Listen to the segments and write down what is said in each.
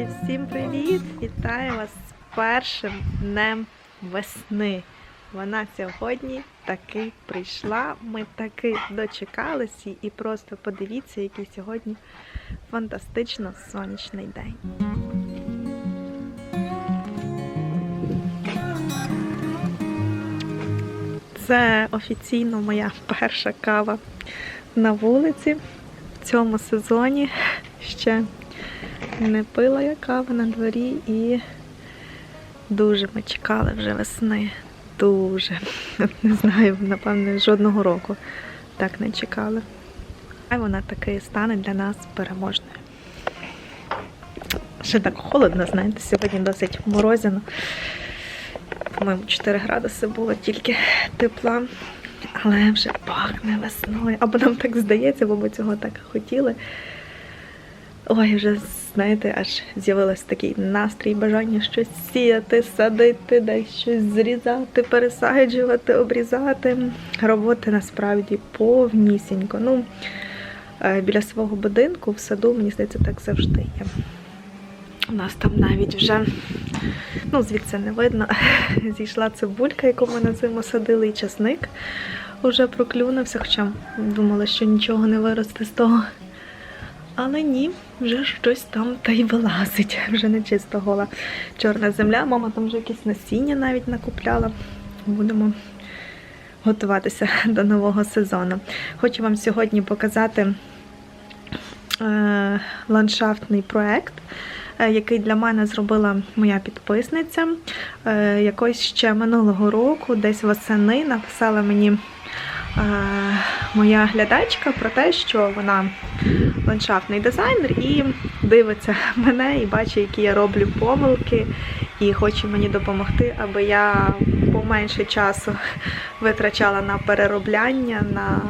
Друзі, всім привіт! Вітаю вас з першим днем весни. Вона сьогодні таки прийшла. Ми таки дочекались її і просто подивіться, який сьогодні фантастично сонячний день. Це офіційно моя перша кава на вулиці в цьому сезоні. Ще не пила я кави на дворі і дуже ми чекали вже весни. Дуже. Не знаю, напевно, жодного року так не чекали. А вона таки стане для нас переможною. Ще так холодно, знаєте, сьогодні досить морозяно. По-моєму, 4 градуси було тільки тепла, але вже пахне весною. Або нам так здається, бо ми цього так хотіли. Ой, вже, знаєте, аж з'явився такий настрій, бажання щось сіяти, садити, десь щось зрізати, пересаджувати, обрізати. Роботи насправді повнісінько. Ну, е, біля свого будинку в саду, мені здається, так завжди є. У нас там навіть вже, ну, звідси не видно, зійшла цибулька, яку ми на зиму садили, і часник вже проклюнувся, хоча думала, що нічого не виросте з того. Але ні, вже щось там та й вилазить. Вже не чисто гола чорна земля. Мама там вже якесь насіння навіть накупляла. Будемо готуватися до нового сезону. Хочу вам сьогодні показати е, ландшафтний проект, е, який для мене зробила моя підписниця. Е, якось ще минулого року, десь восени, написала мені. Моя глядачка про те, що вона ландшафтний дизайнер і дивиться мене і бачить, які я роблю помилки, і хоче мені допомогти, аби я поменше часу витрачала на переробляння, на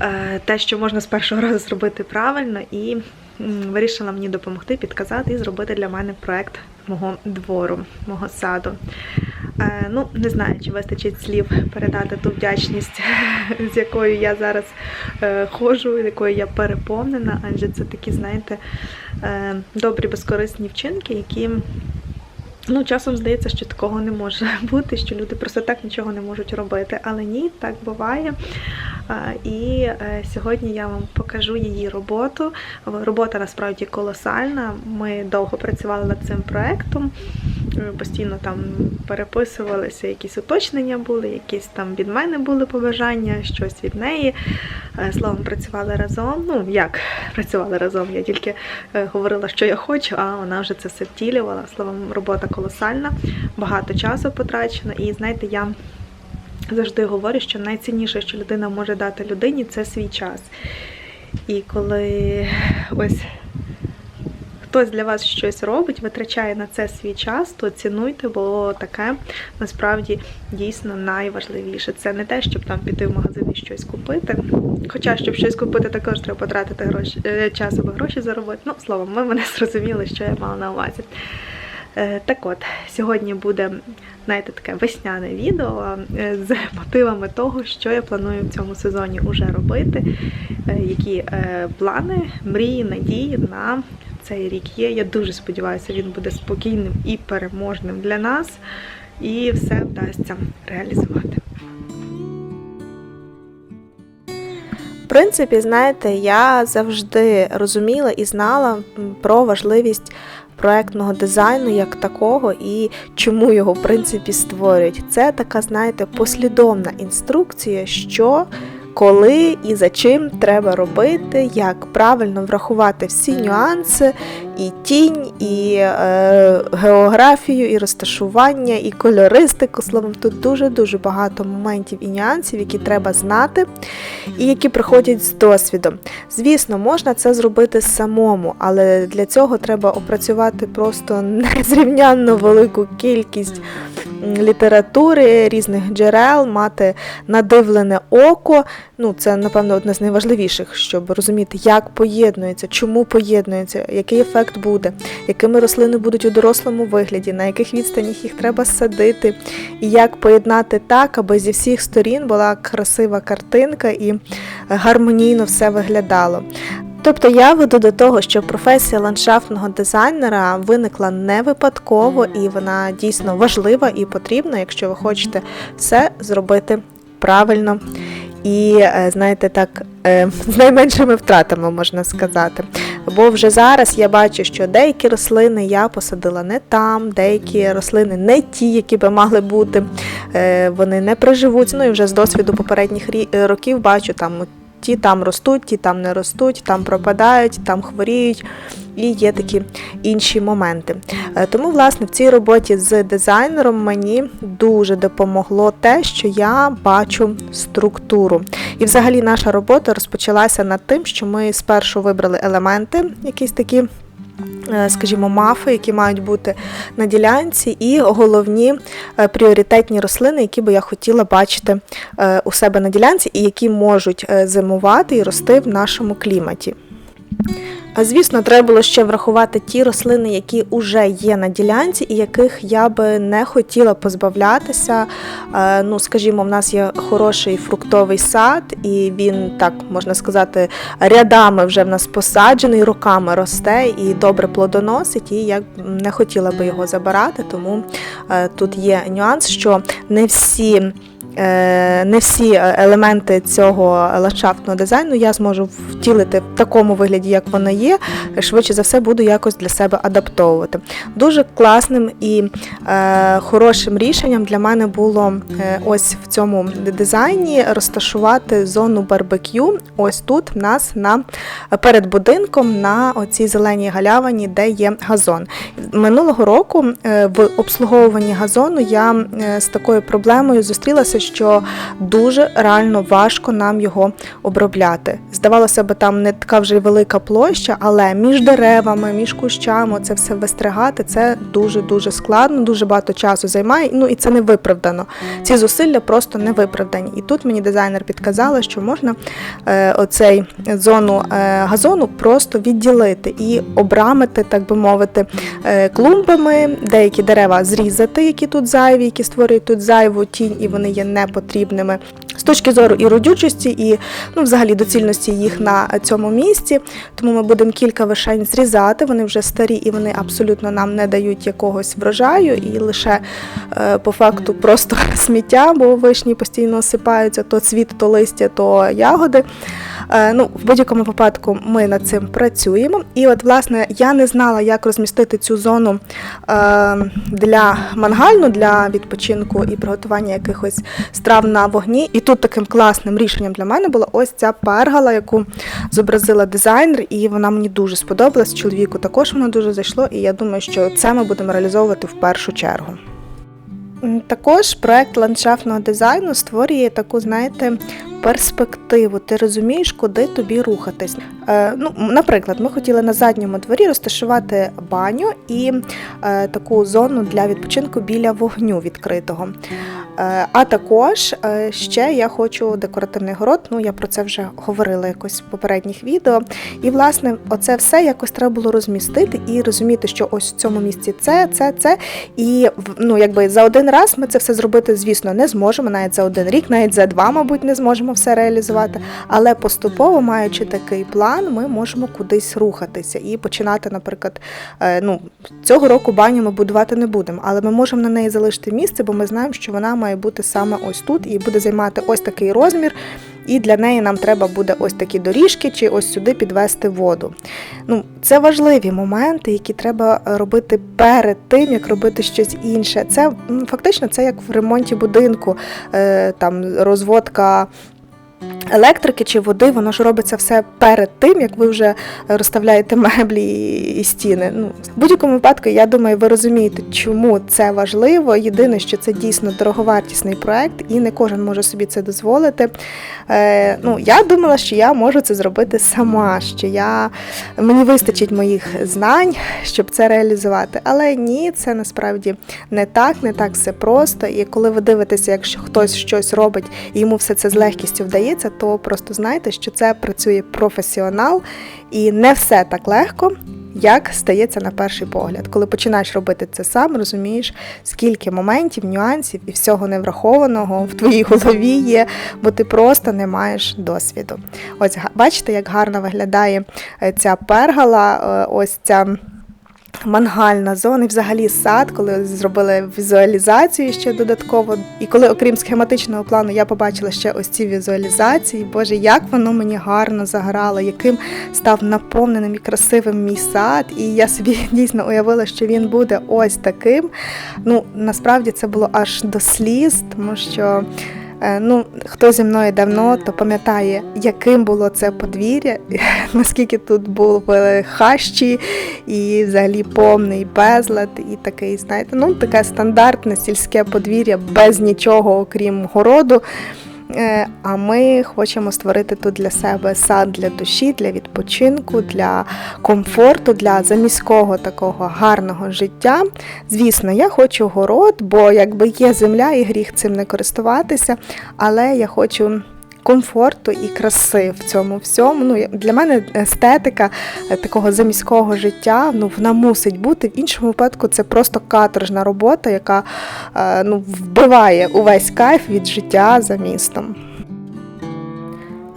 е, те, що можна з першого разу зробити правильно, і вирішила мені допомогти, підказати і зробити для мене проект мого двору, мого саду. Е, ну, не знаю, чи вистачить слів передати ту вдячність, з якою я зараз е, ходжу, якою я переповнена, адже це такі, знаєте, е, добрі безкорисні вчинки, які ну, часом здається, що такого не може бути, що люди просто так нічого не можуть робити. Але ні, так буває. І сьогодні я вам покажу її роботу. Робота насправді колосальна. Ми довго працювали над цим проектом. Е, Постійно там переписувалися, якісь уточнення були, якісь там від мене були побажання, щось від неї. Е, Словом, працювали разом. Ну, як працювали разом, я тільки е, говорила, що я хочу, а вона вже це все втілювала. Словом, робота колосальна, багато часу потрачено. І знаєте, я завжди говорю, що найцінніше, що людина може дати людині, це свій час. І коли ось хтось для вас щось робить, витрачає на це свій час, то цінуйте, бо таке насправді дійсно найважливіше. Це не те, щоб там піти в магазин і щось купити. Хоча, щоб щось купити, також треба потратити гроші, е, час або гроші заробити. Ну, словом, ви мене зрозуміли, що я мала на увазі. Е, Так от, сьогодні буде, знаєте, таке весняне відео е, з мотивами того, що я планую в цьому сезоні уже робити, які плани, мрії, надії на цей рік є. Я дуже сподіваюся, він буде спокійним і переможним для нас, і все вдасться реалізувати. В принципі, знаєте, я завжди розуміла і знала про важливість проектного дизайну як такого і чому його в принципі створюють. Це така, знаєте, послідовна інструкція, що. Коли і за чим треба робити, як правильно врахувати всі нюанси, і тінь, і е, географію, і розташування, і кольористику. Словом, тут дуже-дуже багато моментів і нюансів, які треба знати, і які приходять з досвідом. Звісно, можна це зробити самому, але для цього треба опрацювати просто незрівнянно велику кількість літератури, різних джерел, мати надивлене око. Ну, це, напевно, одне з найважливіших, щоб розуміти, як поєднується, чому поєднується, який ефект буде, якими рослини будуть у дорослому вигляді, на яких відстанях їх треба садити, і як поєднати так, аби зі всіх сторін була красива картинка і гармонійно все виглядало. Тобто я веду до того, що професія ландшафтного дизайнера виникла не випадково, і вона дійсно важлива і потрібна, якщо ви хочете все зробити правильно і, е, знаєте, так, е, з найменшими втратами можна сказати. Бо вже зараз я бачу, що деякі рослини я посадила не там, деякі рослини не ті, які би мали бути, е, вони не приживуться. Ну і вже з досвіду попередніх років бачу там. Ті там ростуть, ті там не ростуть, там пропадають, там хворіють, і є такі інші моменти. Е, Тому, власне, в цій роботі з дизайнером мені дуже допомогло те, що я бачу структуру. І взагалі наша робота розпочалася над тим, що ми спершу вибрали елементи, якісь такі. Е, Скажімо, мафи, які мають бути на ділянці, і головні е, пріоритетні рослини, які би я хотіла бачити е, у себе на ділянці, і які можуть зимувати і рости в нашому кліматі. А звісно, треба було ще врахувати ті рослини, які вже є на ділянці, і яких я би не хотіла позбавлятися. Е, Ну, скажімо, в нас є хороший фруктовий сад, і він, так можна сказати, рядами вже в нас посаджений, роками росте і добре плодоносить. І я не хотіла би його забирати, тому е, тут є нюанс, що не всі. Е, Не всі е, елементи цього ландшафтного дизайну я зможу втілити в такому вигляді, як воно є. Швидше за все, буду якось для себе адаптовувати. Дуже класним і е, хорошим рішенням для мене було ось в цьому дизайні розташувати зону барбекю. Ось тут в нас на перед будинком на оцій зеленій галявині, де є газон. Минулого року в обслуговуванні газону я з такою проблемою зустрілася, що дуже реально важко нам його обробляти. Здавалося б, там не така вже велика площа, але між деревами, між кущами це все вистригати це дуже дуже складно, дуже багато часу займає. Ну і це не виправдано. Ці зусилля просто не виправдані. І тут мені дизайнер підказала, що можна е, оцей зону е, газону просто відділити і обрамити, так би мовити, е, клумбами, деякі дерева зрізати, які тут зайві, які створюють тут зайву тінь, і вони є непотрібними. З точки зору і родючості, і ну, взагалі доцільності їх на цьому місці. Тому ми будемо кілька вишень зрізати. Вони вже старі і вони абсолютно нам не дають якогось врожаю, і лише е, по факту просто сміття, бо вишні постійно осипаються то цвіт, то листя, то ягоди. Е, ну, в будь-якому випадку ми над цим працюємо. І от, власне, я не знала, як розмістити цю зону е, для мангальну, для відпочинку і приготування якихось страв на вогні. І тут таким класним рішенням для мене була ось ця пергала, яку зобразила дизайнер, і вона мені дуже сподобалась. Чоловіку також воно дуже зайшло, і я думаю, що це ми будемо реалізовувати в першу чергу. Також проект ландшафтного дизайну створює таку, знаєте, перспективу. Ти розумієш, куди тобі рухатись. Е, ну, наприклад, ми хотіли на задньому дворі розташувати баню і е, таку зону для відпочинку біля вогню відкритого. Е, а також е, ще я хочу декоративний город. Ну я про це вже говорила якось в попередніх відео. І власне, оце все якось треба було розмістити і розуміти, що ось в цьому місці це, це, це. І ну, якби за один раз ми це все зробити, звісно, не зможемо. Навіть за один рік, навіть за два, мабуть, не зможемо все реалізувати. Але поступово, маючи такий план, ми можемо кудись рухатися і починати, наприклад, е, ну цього року баню ми будувати не будемо, але ми можемо на неї залишити місце, бо ми знаємо, що вона має бути саме ось тут і буде займати ось такий розмір. І для неї нам треба буде ось такі доріжки, чи ось сюди підвести воду. Ну, це важливі моменти, які треба робити перед тим, як робити щось інше. Це фактично це як в ремонті будинку, е, там розводка. Електрики чи води, воно ж робиться все перед тим, як ви вже розставляєте меблі і- стіни. Ну, в будь-якому випадку, я думаю, ви розумієте, чому це важливо. Єдине, що це дійсно дороговартісний проект, і не кожен може собі це дозволити. Е, ну, я думала, що я можу це зробити сама, що я, мені вистачить моїх знань, щоб це реалізувати. Але ні, це насправді не так, не так все просто. І коли ви дивитеся, якщо хтось щось робить і йому все це з легкістю вдається, то просто знайте, що це працює професіонал, і не все так легко, як стається на перший погляд. Коли починаєш робити це сам, розумієш, скільки моментів, нюансів і всього неврахованого в твоїй голові є, бо ти просто не маєш досвіду. Ось бачите, як гарно виглядає е, ця пергала, е, ось ця. Мангальна зона, і взагалі сад, коли зробили візуалізацію ще додатково. І коли, окрім схематичного плану, я побачила ще ось ці візуалізації, Боже, як воно мені гарно заграло, яким став наповненим і красивим мій сад. І я собі дійсно уявила, що він буде ось таким. Ну, насправді це було аж до сліз, тому що. Е, Ну, хто зі мною давно, то пам'ятає, яким було це подвір'я, наскільки тут були хащі, і взагалі повний безлад, і такий, знаєте, ну таке стандартне сільське подвір'я без нічого, окрім городу. Е, А ми хочемо створити тут для себе сад для душі, для відпочинку, для комфорту, для заміського такого гарного життя. Звісно, я хочу город, бо якби є земля і гріх цим не користуватися, але я хочу. Комфорту і краси в цьому всьому. Ну, для мене естетика е, такого заміського життя, ну вона мусить бути. В іншому випадку це просто каторжна робота, яка е, ну, вбиває увесь кайф від життя за містом.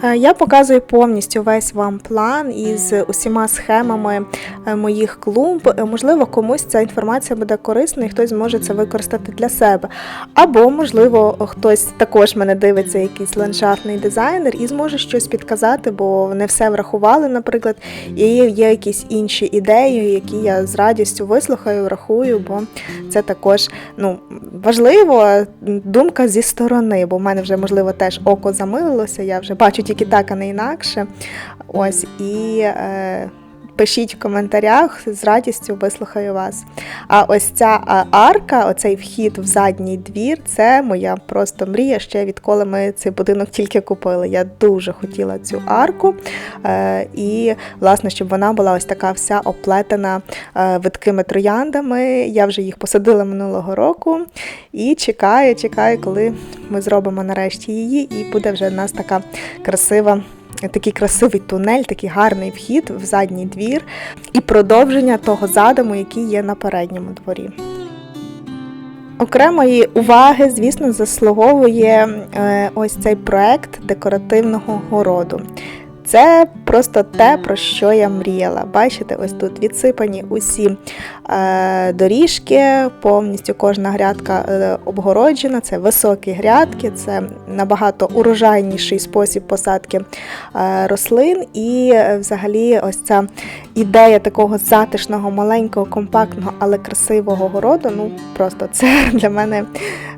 Е, Я показую повністю весь вам план із усіма схемами е, моїх клумб. Е, Можливо, комусь ця інформація буде корисна і хтось зможе це використати для себе. Або, можливо, хтось також мене дивиться, якийсь ландшафтний дизайнер, і зможе щось підказати, бо не все врахували, наприклад, і є якісь інші ідеї, які я з радістю вислухаю, врахую, бо це також ну, важливо, думка зі сторони, бо в мене вже, можливо, теж око замилилося, я вже бачу тільки так, а не інакше. Ось і. Е, Пишіть в коментарях, з радістю вислухаю вас. А ось ця арка, оцей вхід в задній двір, це моя просто мрія ще відколи ми цей будинок тільки купили. Я дуже хотіла цю арку. Е, і, власне, щоб вона була ось така вся оплетена е, видкими трояндами. Я вже їх посадила минулого року і чекаю, чекаю, коли ми зробимо нарешті її, і буде вже в нас така красива. Такий красивий тунель, такий гарний вхід в задній двір і продовження того задуму, який є на передньому дворі. Окремої уваги, звісно, заслуговує е, ось цей проект декоративного городу. Це просто те, про що я мріяла. Бачите, ось тут відсипані усі е, доріжки, повністю кожна грядка е, обгороджена. Це високі грядки, це набагато урожайніший спосіб посадки е, рослин. І е, взагалі ось ця ідея такого затишного, маленького, компактного, але красивого городу. Ну просто це для мене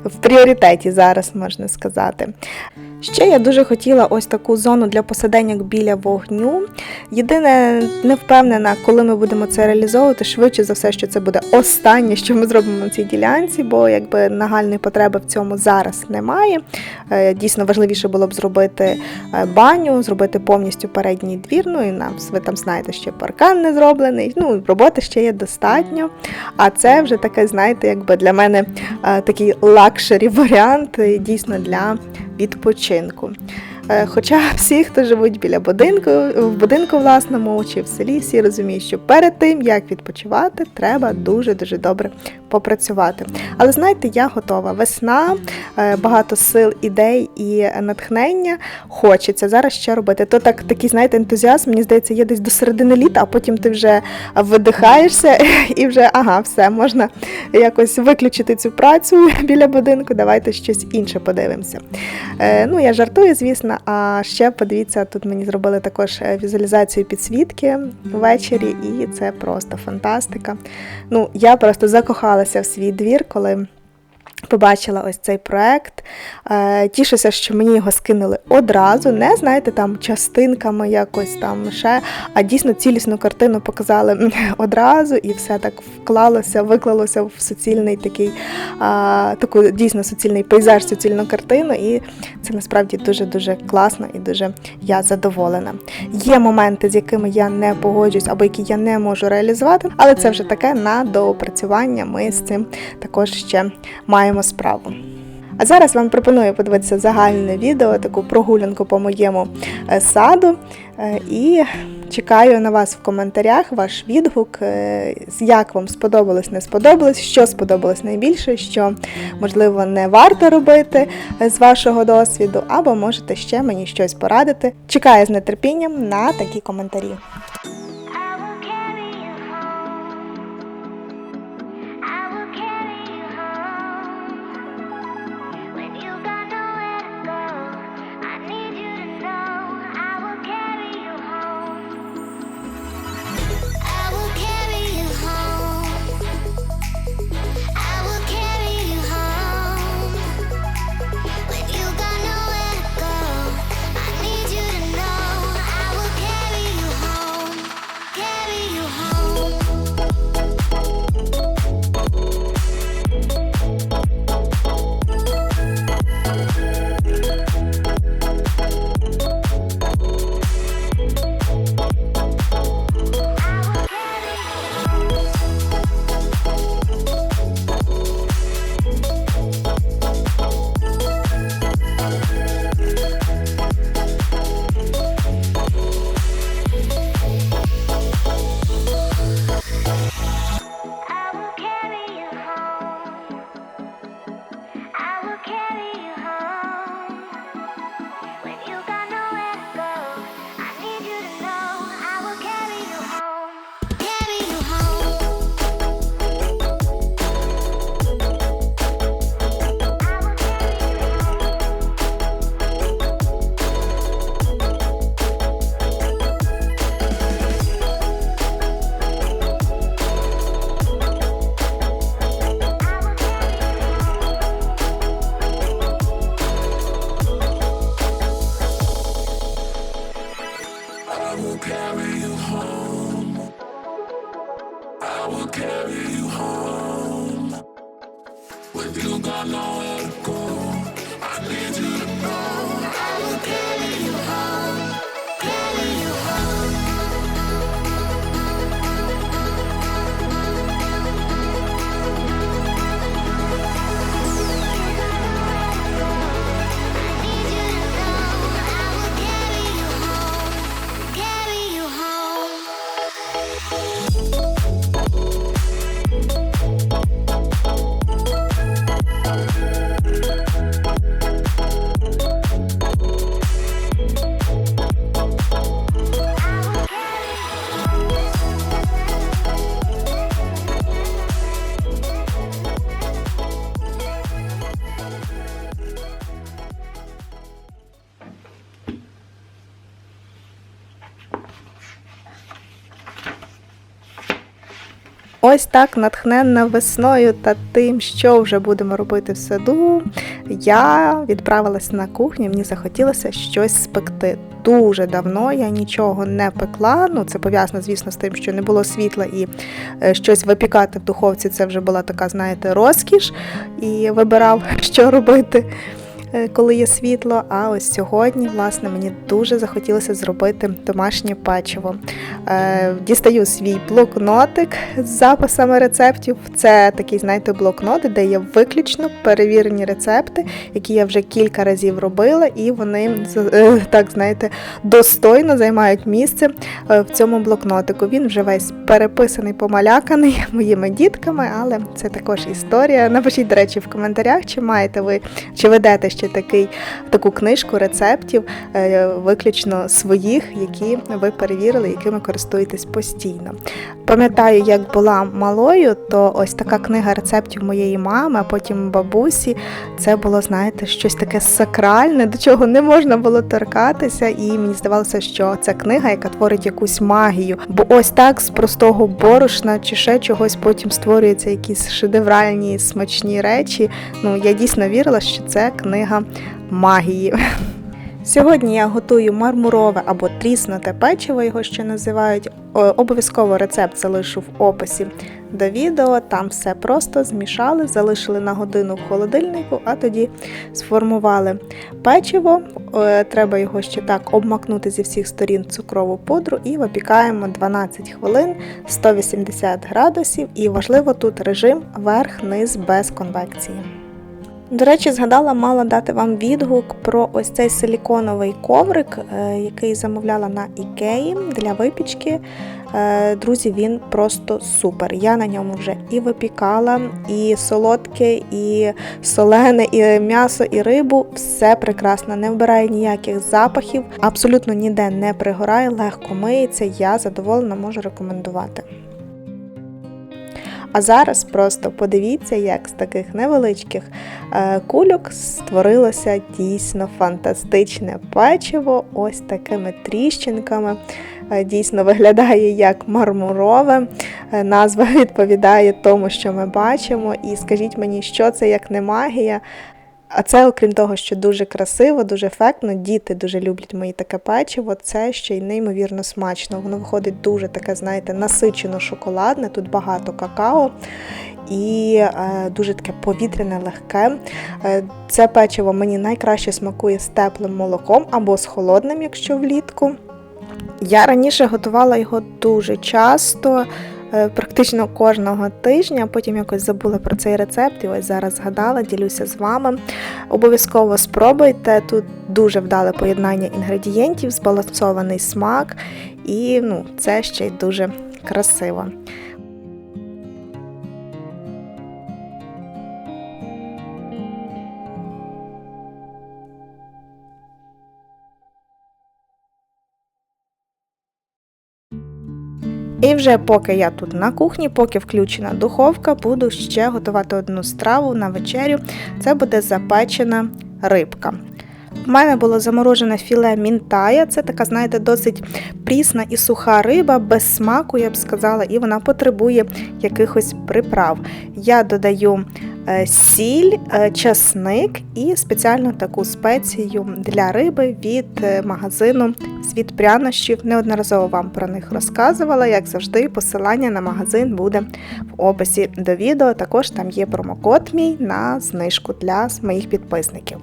в пріоритеті зараз можна сказати. Ще я дуже хотіла ось таку зону для посаденьок біля вогню. Єдине, не впевнена, коли ми будемо це реалізовувати, швидше за все, що це буде останнє, що ми зробимо на цій ділянці, бо якби нагальної потреби в цьому зараз немає. Е, Дійсно важливіше було б зробити е, баню, зробити повністю передній двір. Ну і нам ви там знаєте, що паркан не зроблений. Ну роботи ще є достатньо. А це вже таке, знаєте, якби для мене е, такий лакшері варіант, дійсно для відпочинку. Е, Хоча всі, хто живуть біля будинку, в будинку власному чи в селі, всі розуміють, що перед тим, як відпочивати, треба дуже-дуже добре попрацювати. Але знаєте, я готова. Весна, е, багато сил, ідей і натхнення хочеться зараз ще робити. То так, такий, знаєте, ентузіазм, мені здається, є десь до середини літа, а потім ти вже видихаєшся і вже ага, все, можна якось виключити цю працю біля будинку. Давайте щось інше подивимося. Е, ну, я жартую, звісно. А ще подивіться, тут мені зробили також е, візуалізацію підсвітки ввечері, і це просто фантастика. Ну, я просто закохалася в свій двір, коли. Побачила ось цей проект. Е, Тішуся, що мені його скинули одразу, не знаєте, там частинками якось там ще, а дійсно цілісну картину показали одразу, і все так вклалося, виклалося в суцільний такий, таку дійсно суцільний пейзаж, суцільну картину. І це насправді дуже-дуже класно і дуже я задоволена. Є моменти, з якими я не погоджуюсь або які я не можу реалізувати, але це вже таке на доопрацювання. Ми з цим також ще маємо справу. А зараз вам пропоную подивитися загальне відео, таку прогулянку по моєму е, саду. Е, І Чекаю на вас в коментарях ваш відгук, е, як вам сподобалось, не сподобалось, що сподобалось найбільше, що можливо не варто робити з вашого досвіду, або можете ще мені щось порадити. Чекаю з нетерпінням на такі коментарі. Música Ось так натхненна весною та тим, що вже будемо робити в саду. Я відправилась на кухню, мені захотілося щось спекти. Дуже давно я нічого не пекла. Ну, це пов'язано, звісно, з тим, що не було світла і е, щось випікати в духовці. Це вже була така, знаєте, розкіш. І вибирав, що робити. Е, Коли є світло, а ось сьогодні, власне, мені дуже захотілося зробити домашнє печиво. Е, дістаю свій блокнотик з записами рецептів. Це такий, знаєте, блокнот, де є виключно перевірені рецепти, які я вже кілька разів робила, і вони е, так, знаєте, достойно займають місце в цьому блокнотику. Він вже весь переписаний, помаляканий моїми дітками, але це також історія. Напишіть, до речі, в коментарях, чи маєте ви, чи ведете ще такий, таку книжку рецептів, е, виключно своїх, які ви перевірили, якими користуєтесь постійно. Пам'ятаю, як була малою, то ось така книга рецептів моєї мами, а потім бабусі. Це було, знаєте, щось таке сакральне, до чого не можна було торкатися, і мені здавалося, що це книга, яка творить якусь магію. Бо ось так з простого борошна чи ще чогось потім створюються якісь шедевральні смачні речі. Ну, я дійсно вірила, що це книга магії. Сьогодні я готую мармурове або тріснуте печиво, його ще називають. Обов'язково рецепт залишу в описі до відео. Там все просто змішали, залишили на годину в холодильнику, а тоді сформували печиво. Треба його ще так обмакнути зі всіх сторін цукрову пудру і випікаємо 12 хвилин 180 градусів. І важливо тут режим верх-низ без конвекції. До речі, згадала, мала дати вам відгук про ось цей силіконовий коврик, е, який замовляла на Ікеї для випічки. Е, Друзі, він просто супер. Я на ньому вже і випікала, і солодке, і солене, і м'ясо, і рибу. Все прекрасно, не вбирає ніяких запахів, абсолютно ніде не пригорає, легко миється. Я задоволена можу рекомендувати. А зараз просто подивіться, як з таких невеличких е, кульок створилося дійсно фантастичне печиво, ось такими тріщинками. Е, Дійсно виглядає як мармурове. Е, Назва відповідає тому, що ми бачимо. І скажіть мені, що це як не магія. А це, окрім того, що дуже красиво, дуже ефектно, діти дуже люблять мої таке печиво, це ще й неймовірно смачно. Воно виходить дуже таке, знаєте, насичено шоколадне, тут багато какао і е, дуже таке повітряне, легке. Е, це печиво мені найкраще смакує з теплим молоком або з холодним, якщо влітку. Я раніше готувала його дуже часто, практично кожного тижня. Потім якось забула про цей рецепт і ось зараз згадала, ділюся з вами. Обов'язково спробуйте. Тут дуже вдале поєднання інгредієнтів, збалансований смак, і ну, це ще й дуже красиво. І вже поки я тут на кухні, поки включена духовка, буду ще готувати одну страву на вечерю. Це буде запечена рибка. У мене було заморожене філе мінтая. Це така, знаєте, досить прісна і суха риба, без смаку, я б сказала, і вона потребує якихось приправ. Я додаю сіль, е, часник і спеціальну таку спецію для риби від е, магазину Світ прянощів. Неодноразово вам про них розказувала. Як завжди, посилання на магазин буде в описі до відео. Також там є промокод мій на знижку для моїх підписників.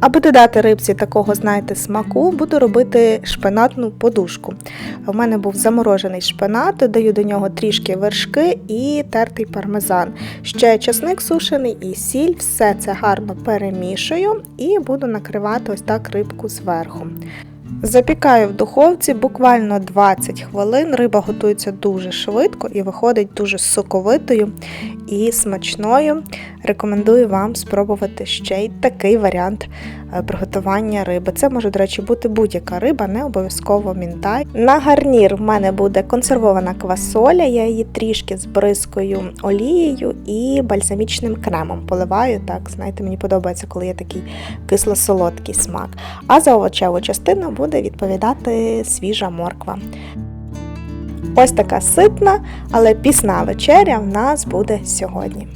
Аби додати рибці такого, знаєте, смаку, буду робити шпинатну подушку. У мене був заморожений шпинат, додаю до нього трішки вершки і тертий пармезан. Ще часник сушений і сіль, все це гарно перемішую і буду накривати ось так рибку зверху. Запікаю в духовці буквально 20 хвилин. Риба готується дуже швидко і виходить дуже соковитою і смачною. Рекомендую вам спробувати ще й такий варіант е, приготування риби. Це може, до речі, бути будь-яка риба, не обов'язково мінтай. На гарнір в мене буде консервована квасоля, я її трішки збризкою олією і бальзамічним кремом. Поливаю так, знаєте, мені подобається, коли є такий кисло-солодкий смак. А за овочеву частину буде відповідати свіжа морква. Ось така ситна, але пісна вечеря в нас буде сьогодні.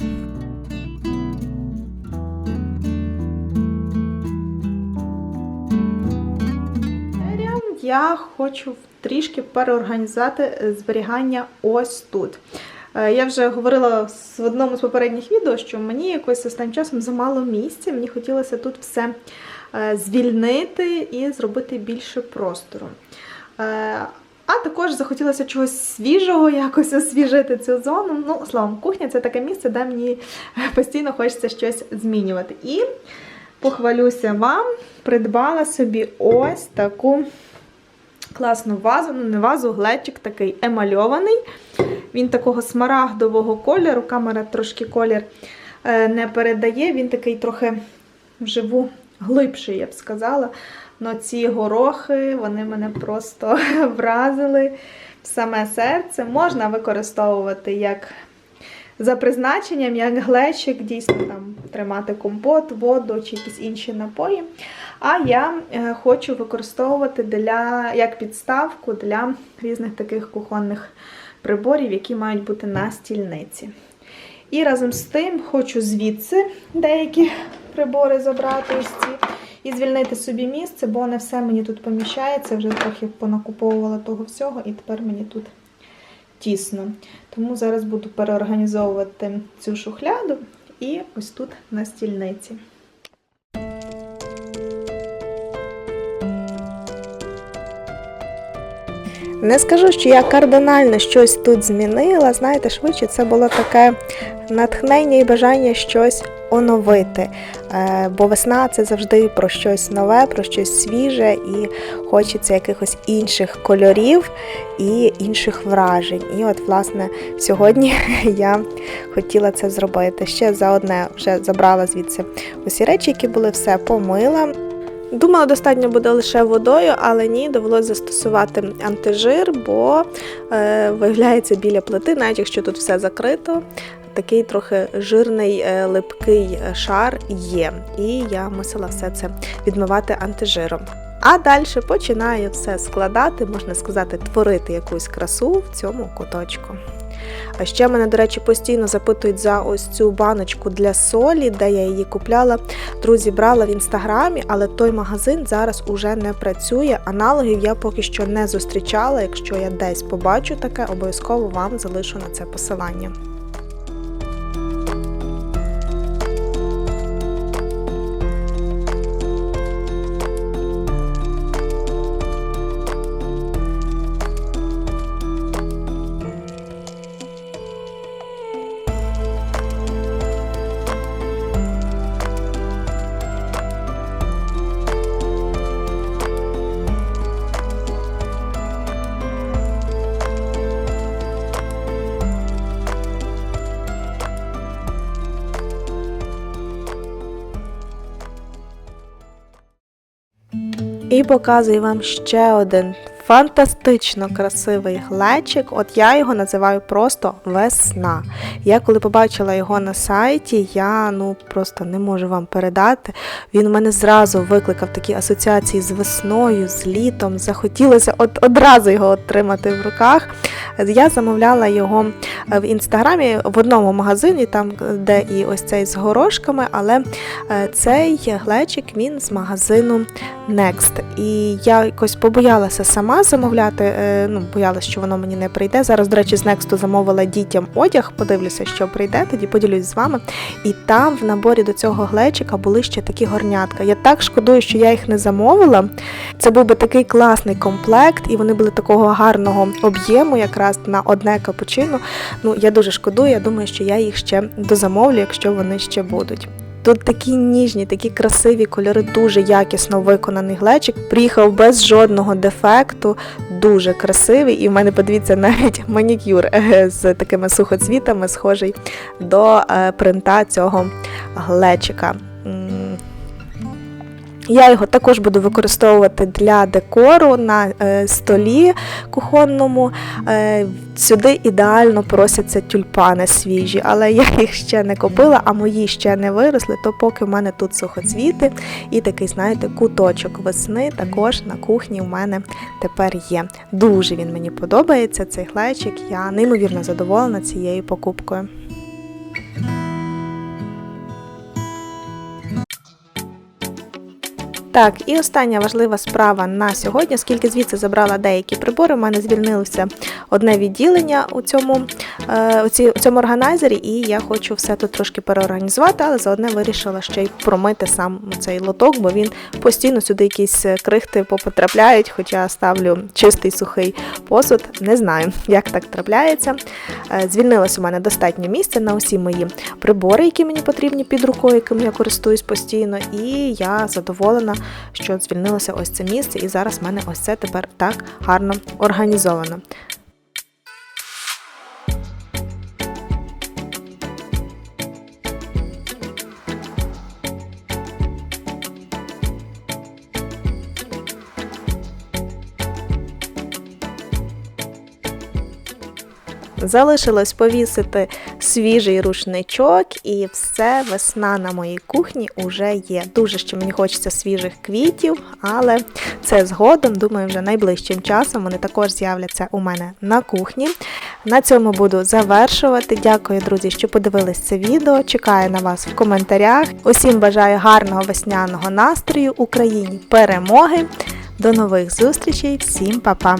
Я хочу трішки переорганізувати зберігання ось тут. Е, Я вже говорила в одному з попередніх відео, що мені якось останнім часом замало місця. Мені хотілося тут все звільнити і зробити більше простору. Е, А також захотілося чогось свіжого, якось освіжити цю зону. Ну, словом, кухня це таке місце, де мені постійно хочеться щось змінювати. І похвалюся вам, придбала собі ось таку класну вазу, ну не вазу, глечик такий емальований. Він такого смарагдового кольору, камера трошки колір е, не передає. Він такий трохи вживу глибший, я б сказала. Но ці горохи, вони мене просто вразили в саме серце. Можна використовувати як за призначенням, як глечик, дійсно там тримати компот, воду чи якісь інші напої. А я е, хочу використовувати для, як підставку для різних таких кухонних приборів, які мають бути на стільниці. І разом з тим хочу звідси деякі прибори забрати ось ці і звільнити собі місце, бо не все мені тут поміщається. Вже трохи понакуповувала того всього, і тепер мені тут тісно. Тому зараз буду переорганізовувати цю шухляду і ось тут на стільниці. Не скажу, що я кардинально щось тут змінила. Знаєте, швидше це було таке натхнення і бажання щось оновити. Е, Бо весна це завжди про щось нове, про щось свіже і хочеться якихось інших кольорів і інших вражень. І от, власне, сьогодні я хотіла це зробити. Ще за одне вже забрала звідси усі речі, які були, все помила. Думала, достатньо буде лише водою, але ні, довелося застосувати антижир, бо е, виявляється біля плити, навіть якщо тут все закрито, такий трохи жирний е, липкий е, шар є. І я мусила все це відмивати антижиром. А далі починаю все складати, можна сказати, творити якусь красу в цьому куточку. А ще мене, до речі, постійно запитують за ось цю баночку для солі, де я її купляла. Друзі, брала в інстаграмі, але той магазин зараз уже не працює. Аналогів я поки що не зустрічала. Якщо я десь побачу таке, обов'язково вам залишу на це посилання. Показую вам ще один фантастично красивий глечик. От я його називаю просто весна. Я коли побачила його на сайті, я ну просто не можу вам передати. Він у мене зразу викликав такі асоціації з весною, з літом. Захотілося от одразу його отримати в руках. Я замовляла його в інстаграмі в одному магазині, там де і ось цей з горошками, але е, цей глечик він з магазину Next. І я якось побоялася сама замовляти, е, ну, боялася, що воно мені не прийде. Зараз, до речі, з Next замовила дітям одяг, подивлюся, що прийде, тоді поділюсь з вами. І там в наборі до цього глечика були ще такі горнятка. Я так шкодую, що я їх не замовила. Це був би такий класний комплект, і вони були такого гарного об'єму, якраз на одне капучино. Ну, я дуже шкодую, я думаю, що я їх ще дозамовлю, якщо вони ще будуть. Тут такі ніжні, такі красиві кольори, дуже якісно виконаний глечик. Приїхав без жодного дефекту, дуже красивий. І в мене, подивіться, навіть манікюр е, з такими сухоцвітами, схожий до е, принта цього глечика. Я його також буду використовувати для декору на е, столі кухонному. Е, сюди ідеально просяться тюльпани свіжі, але я їх ще не купила, а мої ще не виросли, то поки в мене тут сухоцвіти і такий, знаєте, куточок весни також на кухні в мене тепер є. Дуже він мені подобається, цей глечик. Я неймовірно задоволена цією покупкою. Так, і остання важлива справа на сьогодні, оскільки звідси забрала деякі прибори, в мене звільнилося одне відділення у цьому, е, у цьому органайзері, і я хочу все тут трошки переорганізувати, але заодне вирішила ще й промити сам цей лоток, бо він постійно сюди якісь е, крихти попотрапляють, хоча ставлю чистий сухий посуд. Не знаю, як так трапляється. Е, Звільнилось у мене достатньо місця на усі мої прибори, які мені потрібні під рукою, яким я користуюсь постійно. І я задоволена, що звільнилося ось це місце, і зараз в мене ось це тепер так гарно організовано. Залишилось повісити свіжий рушничок, і все, весна на моїй кухні вже є. Дуже ще мені хочеться свіжих квітів, але це згодом, думаю, вже найближчим часом вони також з'являться у мене на кухні. На цьому буду завершувати. Дякую, друзі, що подивились це відео. Чекаю на вас в коментарях. Усім бажаю гарного весняного настрою Україні, перемоги. До нових зустрічей, всім па-па!